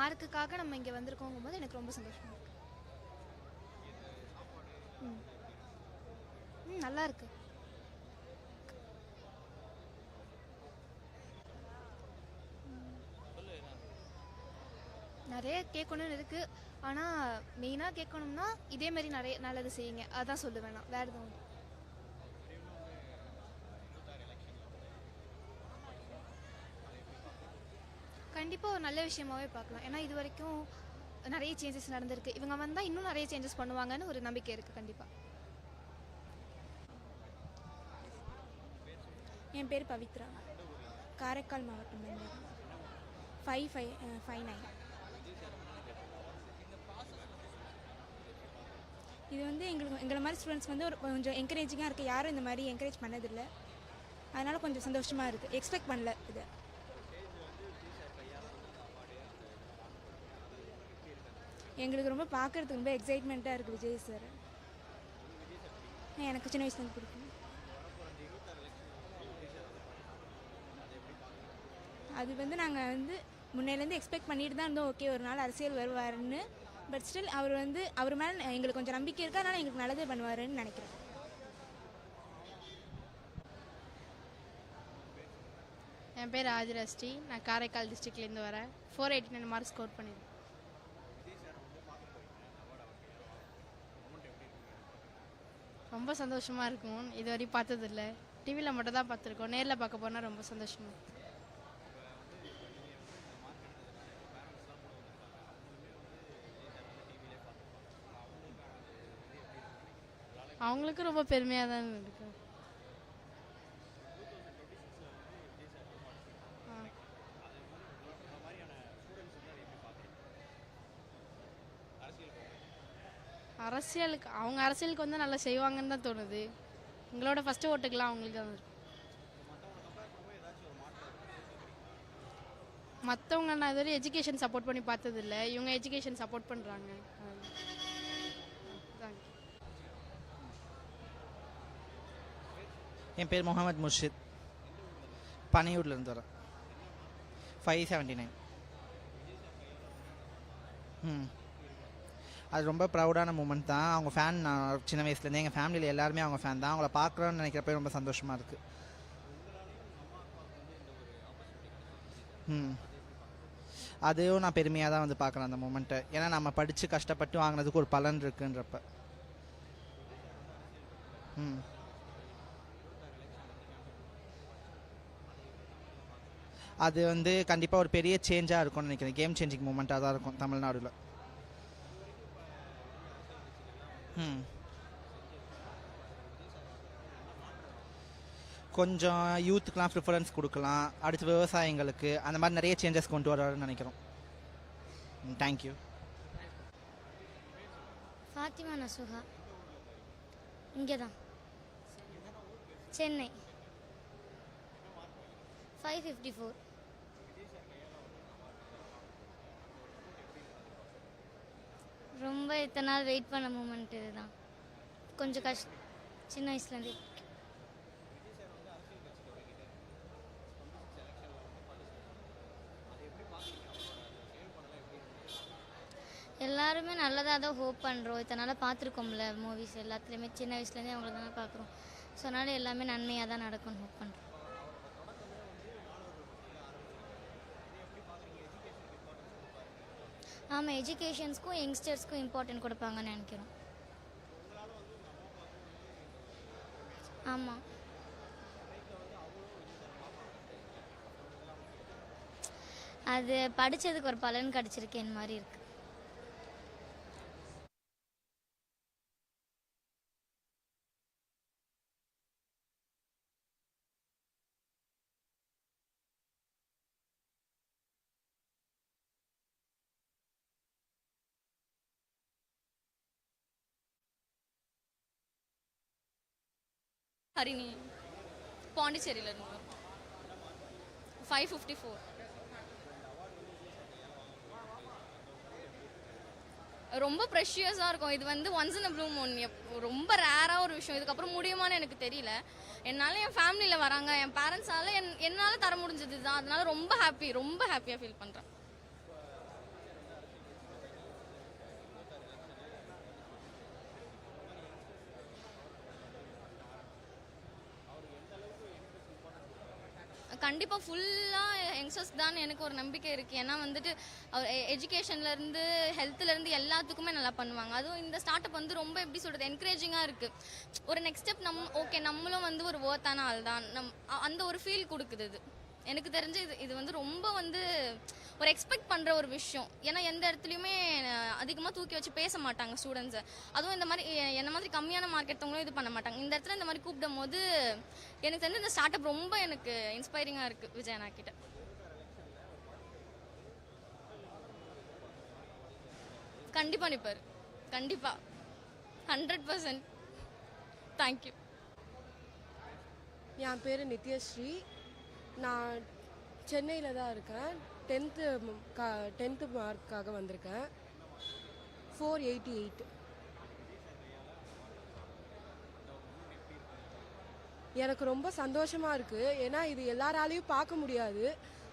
மார்க்குக்காக நம்ம இங்கே வந்திருக்கோங்கும் போது எனக்கு ரொம்ப சந்தோஷமாக இருக்கு. ம். ம் நல்லா இருக்கு. நிறைய கேட்கணும்னு இருக்கு. ஆனால் மெயினாக கேட்கணும்னா இதே மாதிரி நிறைய நல்லது செய்யுங்க. அதான் சொல்லுவேன் நான். வேறு எதுவும் கண்டிப்பாக ஒரு நல்ல விஷயமாவே பார்க்கலாம். ஏன்னா இது வரைக்கும் நிறைய சேஞ்சஸ் நடந்திருக்கு. இவங்க வந்தால் இன்னும் நிறைய சேஞ்சஸ் பண்ணுவாங்கன்னு ஒரு நம்பிக்கை இருக்குது கண்டிப்பாக என் பேர் பவித்ரா. காரைக்கால் மாவட்டம் ஃபைவ் ஃபைவ் ஃபைவ் நைன் இது வந்து எங்களுக்கு எங்களை மாதிரி ஸ்டூடெண்ட்ஸ் வந்து ஒரு கொஞ்சம் என்கரேஜிங்காக இருக்குது யாரும் இந்த மாதிரி என்கரேஜ் பண்ணதில்லை. அதனால் கொஞ்சம் சந்தோஷமாக இருக்குது எக்ஸ்பெக்ட் பண்ணல இது. எங்களுக்கு ரொம்ப பார்க்குறதுக்கு ரொம்ப எக்ஸைட்மெண்ட்டாக இருக்குது விஜய் சார் எனக்கு சின்ன வயசுலேருந்து பிடிக்கும். அது வந்து நாங்கள் வந்து முன்னையிலேருந்து எக்ஸ்பெக்ட் பண்ணிட்டு தான் இருந்தோம். ஓகே ஒரு நாள் அரசியல் வருவாருன்னு. பட் ஸ்டில் அவர் வந்து அவர் மேலே எங்களுக்கு கொஞ்சம் நம்பிக்கை இருக்கு. அதனால் எங்களுக்கு நல்லதே பண்ணுவாருன்னு நினைக்கிறேன். என் பேர் ஆதிராஸ்ரீ நான் காரைக்கால் டிஸ்ட்ரிக்ட்லேருந்து வரேன். Four eighty nine mark score பண்ணியிருக்கேன் ரொம்ப சந்தோஷமாக இருக்கும். இது வரையும் பார்த்ததில்ல. டிவியில் மட்டும் தான் பார்த்துருக்கோம். நேரில் பார்க்க போனால் ரொம்ப சந்தோஷமா இருக்கும். அவங்களுக்கும் ரொம்ப பெருமையாக தான் இருக்கு. அரசியலுக்கு அவங்க அரசியலுக்கு வந்து நல்லா செய்வாங்கன்னு தான் தோணுது. எங்களோட ஃபஸ்ட்டு ஓட்டுக்கெலாம் அவங்களுக்கு தான் இருக்கும் மற்றவங்க நான் இதுவரை எஜுகேஷன் சப்போர்ட் பண்ணி பார்த்ததில்ல. இவங்க எஜுகேஷன் சப்போர்ட் பண்ணுறாங்க என் பேர் முகமது முர்ஷித். பனையூர்லேருந்து வரேன். ஃபைவ் செவன்ட்டி நைன் ம். அது ரொம்ப ப்ரௌடான மூமெண்ட் தான். அவங்க ஃபேன் நான் சின்ன வயசுலேருந்து எங்கள் ஃபேமிலியில் எல்லாருமே அவங்க ஃபேன் தான். அவங்கள பார்க்குறோன்னு நினைக்கிறப்ப ரொம்ப சந்தோஷமாக இருக்குது ம். அதையும் நான் பெருமையாக தான் வந்து பார்க்குறேன் அந்த மூமெண்ட்டை ஏன்னா நம்ம படித்து கஷ்டப்பட்டு வாங்கினதுக்கு ஒரு பலன் இருக்குன்றப்ப. ம். அது வந்து கண்டிப்பாக ஒரு பெரிய சேஞ்சாக இருக்கும்னு நினைக்கிறேன். கேம் சேஞ்சிங் மூமெண்ட்டாக தான் இருக்கும் தமிழ்நாடுல ம் கொஞ்சம் யூத்துக்கெலாம் ப்ரிஃபரன்ஸ் கொடுக்கலாம். அடுத்து விவசாயிங்களுக்கு அந்த மாதிரி நிறைய சேஞ்சஸ் கொண்டு வராருன்னு நினைக்கிறோம். தேங்க்யூ ஃபாத்திமா நசுகா இங்கே தான் சென்னை. ஃபைவ் ஃபிஃப்டி ஃபோர் ரொம்ப இத்தனை நாள் வெயிட் பண்ண மூமெண்ட் இதுதான். கொஞ்சம் கஷ்ட சின்ன வயசுலேருந்து. எல்லாருமே நல்லதாக தான் ஹோப் பண்ணுறோம் இத்தனை நாளாக பார்த்துருக்கோம்ல மூவிஸ் எல்லாத்துலேயுமே. சின்ன வயசுலேருந்தே அவங்கள தானே பார்க்குறோம். ஸோ அதனால் எல்லாமே நன்மையாக தான் நடக்கும்னு ஹோப் பண்ணுறோம் ஆமாம் எஜுகேஷன்ஸ்க்கும் யங்ஸ்டர்ஸ்க்கும் இம்பார்ட்டன்ட் கொடுப்பாங்கன்னு நினைக்கிறோம். ஆமாம் அது படித்ததுக்கு ஒரு பலன் கிடச்சிருக்கேன் மாதிரி இருக்குது ஹரிணி பாண்டிச்சேரியில் இருந்து. ஃபைவ் ஃபிஃப்டி ஃபோர் ரொம்ப ப்ரெஷியஸாக இருக்கும். இது வந்து ஒன்ஸ் இன் ப்ளூ மூன் ரொம்ப ரேராக ஒரு விஷயம். இதுக்கப்புறம் முடியுமான்னு எனக்கு தெரியல. என்னால் என் ஃபேமிலியில் வராங்க. என் பேரண்ட்ஸால் என் என்னால் தர முடிஞ்சது தான் அதனால ரொம்ப ஹாப்பி ரொம்ப ஹாப்பியாக ஃபீல் பண்ணுறேன் கண்டிப்பாக ஃபுல்லாக யங்ஸ்டர்ஸ் தான் எனக்கு ஒரு நம்பிக்கை இருக்குது ஏன்னா வந்துட்டு அவர் எஜுகேஷன்லேருந்து ஹெல்த்லேருந்து எல்லாத்துக்குமே நல்லா பண்ணுவாங்க. அதுவும் இந்த ஸ்டார்ட் அப் வந்து ரொம்ப எப்படி சொல்கிறது என்கரேஜிங்காக இருக்குது ஒரு நெக்ஸ்ட் ஸ்டெப் நம் ஓகே நம்மளும் வந்து ஒரு ஓர்த்தான ஆள் தான் நம் அந்த ஒரு ஃபீல் கொடுக்குது இது. எனக்கு தெரிஞ்சு இது இது வந்து ரொம்ப வந்து ஒரு எக்ஸ்பெக்ட் பண்ணுற ஒரு விஷயம். ஏன்னா எந்த இடத்துலையுமே அதிகமாக தூக்கி வச்சு பேச மாட்டாங்க ஸ்டூடெண்ட்ஸை அதுவும் இந்த மாதிரி எ- என்ன மாதிரி கம்மியான மார்க் எடுத்தவங்களும் இது பண்ண மாட்டாங்க. இந்த இடத்துல இந்த மாதிரி கூப்பிடும் போது எனக்கு வந்து இந்த ஸ்டார்ட் அப் ரொம்ப எனக்கு இன்ஸ்பைரிங்காக இருக்குது விஜயனா கிட்ட. கண்டிப்பாக நிற்பார் கண்டிப்பாக ஹண்ட்ரட் பர்சன்ட் தேங்க்யூ என் பேர் நித்யஸ்ரீ. நான் சென்னையில் தான் இருக்கேன். டென்த்து கா டென்த்து மார்க்காக வந்திருக்கேன். ஃபோர் எயிட்டி எயிட் எனக்கு ரொம்ப சந்தோஷமாக இருக்குது ஏன்னா இது எல்லாராலையும் பார்க்க முடியாது.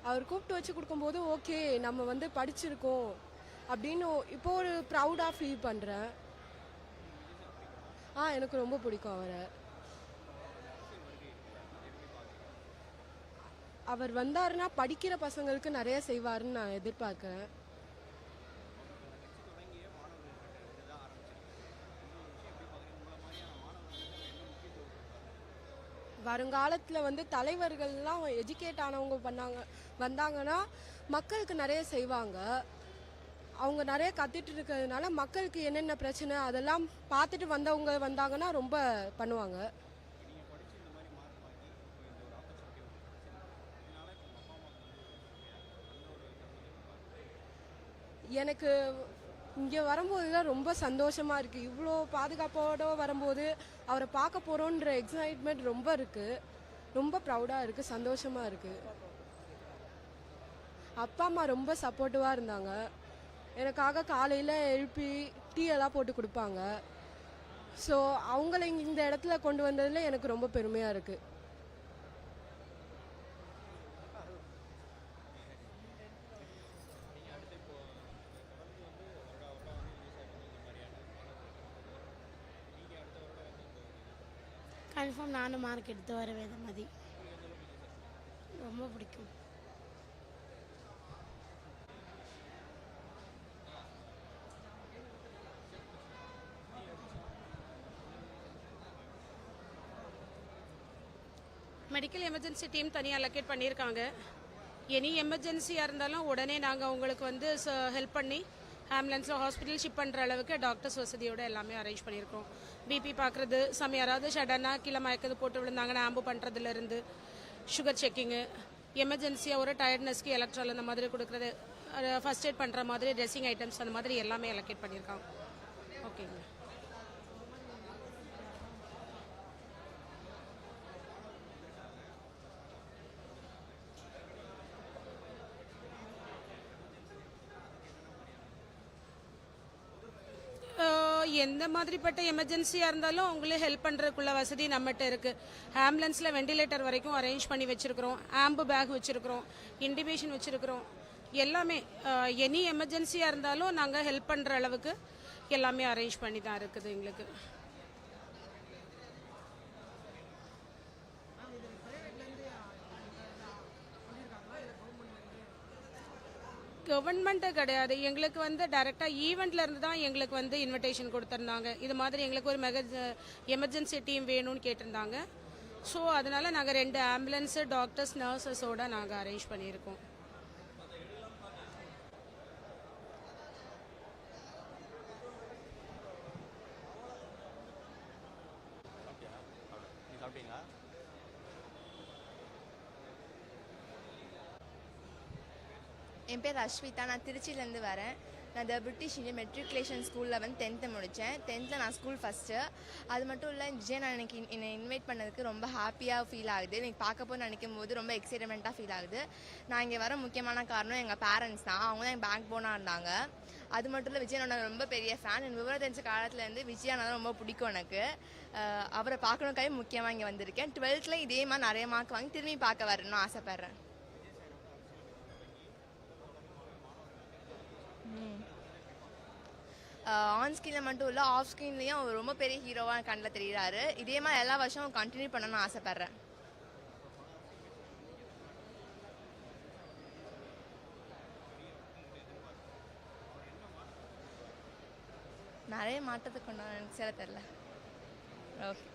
அவர் கூப்பிட்டு வச்சு கொடுக்கும்போது ஓகே நம்ம வந்து படிச்சிருக்கோம். அப்படின்னு இப்போ ஒரு ப்ரௌடாக ஃபீல் பண்ணுறேன் ஆ எனக்கு ரொம்ப பிடிக்கும் அவரை. அவர் வந்தாருன்னா படிக்கிற பசங்களுக்கு நிறைய செய்வாருன்னு நான் எதிர்பார்க்கிறேன். வருங்காலத்தில் வந்து தலைவர்கள்லாம் எஜுகேட் ஆனவங்க பண்ணாங்க வந்தாங்கன்னா மக்களுக்கு நிறைய செய்வாங்க. அவங்க நிறைய கற்றுட்டு இருக்கிறதுனால மக்களுக்கு என்னென்ன பிரச்சனை அதெல்லாம் பார்த்துட்டு வந்தவங்க வந்தாங்கன்னா ரொம்ப பண்ணுவாங்க. எனக்கு இங்கே வரும்போது தான் ரொம்ப சந்தோஷமாக இருக்குது இவ்வளோ பாதுகாப்போட வரும்போது அவரை பார்க்க போகிறோன்ற எக்ஸைட்மெண்ட் ரொம்ப இருக்குது ரொம்ப ப்ரௌடாக இருக்குது சந்தோஷமாக இருக்குது அப்பா அம்மா ரொம்ப சப்போர்ட்டிவாக இருந்தாங்க. எனக்காக காலையில் எழுப்பி டீ எல்லாம் போட்டு கொடுப்பாங்க. ஸோ அவங்கள இங்க இந்த இடத்துல கொண்டு வந்ததில் எனக்கு ரொம்ப பெருமையாக இருக்குது நானும் மார்க் எடுத்து வருவேன் இந்த மாதிரி. ரொம்ப பிடிக்கும். மெடிக்கல் எமர்ஜென்சி டீம் தனியாக அலோகேட் பண்ணியிருக்காங்க. எனி எமர்ஜென்சியாக இருந்தாலும் உடனே நாங்கள் உங்களுக்கு வந்து ஹெல்ப் பண்ணி ஆம்புலன்ஸில் ஹாஸ்பிட்டல் ஷிப் பண்ணுற அளவுக்கு டாக்டர்ஸ் வசதியோடு எல்லாமே அரேஞ்ச் பண்ணியிருக்கோம். பிபி பார்க்குறது சமயம். யாராவது ஷடனாக கீழே மயக்கிறது போட்டு விழுந்தாங்கன்னா ஆம்பு பண்ணுறதுலேருந்து சுகர் செக்கிங்கு எமர்ஜென்சியாக ஒரு டயர்ட்னஸ்க்கு எலக்ட்ரால் அந்த மாதிரி கொடுக்குறது ஃபர்ஸ்ட் எய்ட் பண்ணுற மாதிரி ட்ரெஸ்ஸிங் ஐட்டம்ஸ் அந்த மாதிரி எல்லாமே அலோகேட் பண்ணியிருக்காங்க. ஓகேங்க எந்த மாதிரிப்பட்ட எமர்ஜென்சியாக இருந்தாலும் அவங்களே ஹெல்ப் பண்ணுறதுக்குள்ள வசதி நம்மகிட்ட இருக்குது ஆம்புலன்ஸில் வெண்டிலேட்டர் வரைக்கும் அரேஞ்ச் பண்ணி வச்சுருக்கிறோம். ஆம்பு பேக் வச்சுருக்கிறோம். இண்டிபேஷன் வச்சுருக்கிறோம். எல்லாமே எனி எமர்ஜென்சியாக இருந்தாலும் நாங்கள் ஹெல்ப் பண்ணுற அளவுக்கு எல்லாமே அரேஞ்ச் பண்ணி தான் இருக்குது எங்களுக்கு. கவர்மெண்ட்டு கிடையாது. எங்களுக்கு வந்து டைரெக்டாக ஈவெண்ட்ல இருந்து தான் எங்களுக்கு வந்து இன்விடேஷன் கொடுத்துருந்தாங்க. இது மாதிரி எங்களுக்கு ஒரு மெக எமர்ஜென்சி டீம் வேணும்னு கேட்டிருந்தாங்க. ஸோ அதனால நாங்கள் ரெண்டு ஆம்புலன்ஸு டாக்டர்ஸ் நர்சஸோட நாங்கள் அரேஞ்ச் பண்ணியிருக்கோம். என் பேர் அஸ்விதா. நான் திருச்சியிலேருந்து வரேன். நான் த பிரிட்டிஷ் இந்தியன் மெட்ரிகுலேஷன் ஸ்கூலில் வந்து டென்த்து முடித்தேன். டென்த்தில் நான் ஸ்கூல் ஃபஸ்ட்டு அது மட்டும் இல்லை விஜய் நான் எனக்கு என்னை இன்வைட் பண்ணதுக்கு ரொம்ப ஹாப்பியாக ஃபீல் ஆகுது. எனக்கு பார்க்க போய் நினைக்கும் போது ரொம்ப எக்ஸைட்மெண்ட்டாக ஃபீல் ஆகுது. நான் இங்கே வர முக்கியமான காரணம் எங்கள் பேரண்ட்ஸ் தான். அவங்க தான் எங்கள் பேக் போனாக இருந்தாங்க. அது மட்டும் இல்லை விஜய் நான் ரொம்ப பெரிய ஃபேன் எனக்கு விவரம் தெரிஞ்ச காலத்துலேருந்து விஜய் அண்ணா தான் ரொம்ப பிடிக்கும் எனக்கு. அவரை பார்க்கணுக்காக முக்கியமாக இங்கே வந்திருக்கேன். டுவெல்த்தில் இதே மாதிரி நிறைய மார்க் வாங்கி திரும்பி பார்க்க வரணும்னு ஆசைப்பட்றேன். ஆன் ஸ்க்ரீனில் மட்டும் இல்லை ஆஃப் ஸ்க்ரீன்லேயும் அவர் ரொம்ப பெரிய ஹீரோவாக கண்ணில் தெரிகிறாரு இதே மாதிரி எல்லா வருஷமும் கண்டினியூ பண்ணணும்னு ஆசைப்பட்றேன். நிறைய மாற்றத்துக்கு கொண்டு எனக்கு சேர தெரில ஓகே.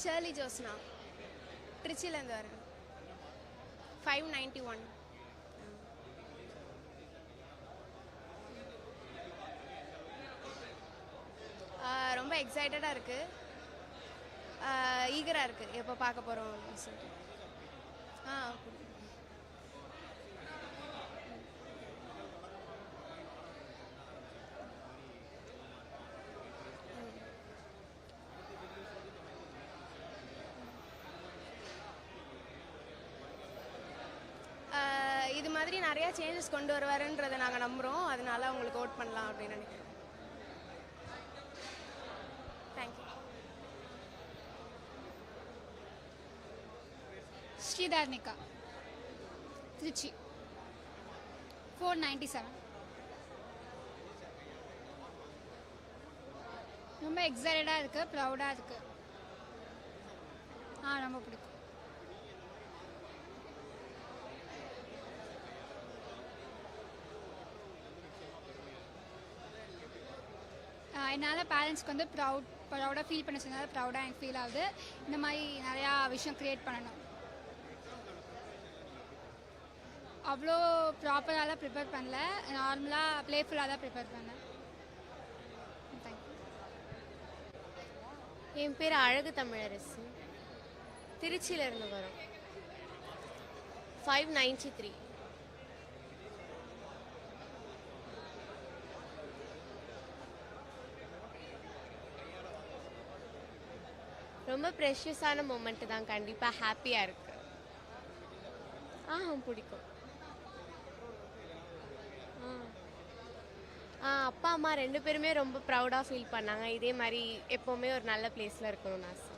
ஷர்லி ஜோஸ்னா. திருச்சியிலேருந்து வரேன் ஃபைவ் நைன்ட்டி ஒன் ரொம்ப எக்ஸைட்டடாக இருக்குது ஈகராக இருக்குது எப்போ பார்க்க போகிறோம் அப்படின்னு சொல்லிட்டு. ஆ ஆஹ் இது மாதிரி நிறையா சேஞ்சஸ் கொண்டு வருவாருன்றதை நாங்கள் நம்புகிறோம் அதனால அவங்களுக்கு ஓட் பண்ணலாம் அப்படின்னு நினைக்கிறோம். Thank you Sridharnika Trichy. Four ninety seven ரொம்ப எக்ஸைட்டடாக இருக்குது ப்ரௌடாக இருக்குது ஆ ரொம்ப பிடிக்கும். என்னால் பேரண்ட்ஸ்க்கு வந்து ப்ரௌட் ப்ரௌடாக ஃபீல் பண்ண சொன்னால் ப்ரௌடாக எனக்கு ஃபீல் ஆகுது. இந்த மாதிரி நிறையா விஷயம் க்ரியேட் பண்ணணும். அவ்வளோ ப்ராப்பராலாம் ப்ரிப்பேர் பண்ணல. நார்மலாக ப்ளேஃபுல்லாக தான் ப்ரிப்பேர் பண்ணேன். தேங்க்யூ என் பேர் அழகு தமிழரசு. திருச்சியிலேருந்து வரோம். ஃபைவ் நைன்டி த்ரீ ரொம்ப ப்ரெஷியஸான மூமெண்ட்டு தான். கண்டிப்பாக ஹாப்பியாக இருக்கு. ஆ பிடிக்கும். ஆ. ஆ அப்பா அம்மா ரெண்டு பேருமே ரொம்ப ப்ரௌடாக ஃபீல் பண்ணாங்க. இதே மாதிரி எப்போவுமே ஒரு நல்ல பிளேஸில் இருக்கணும்னு ஆசை.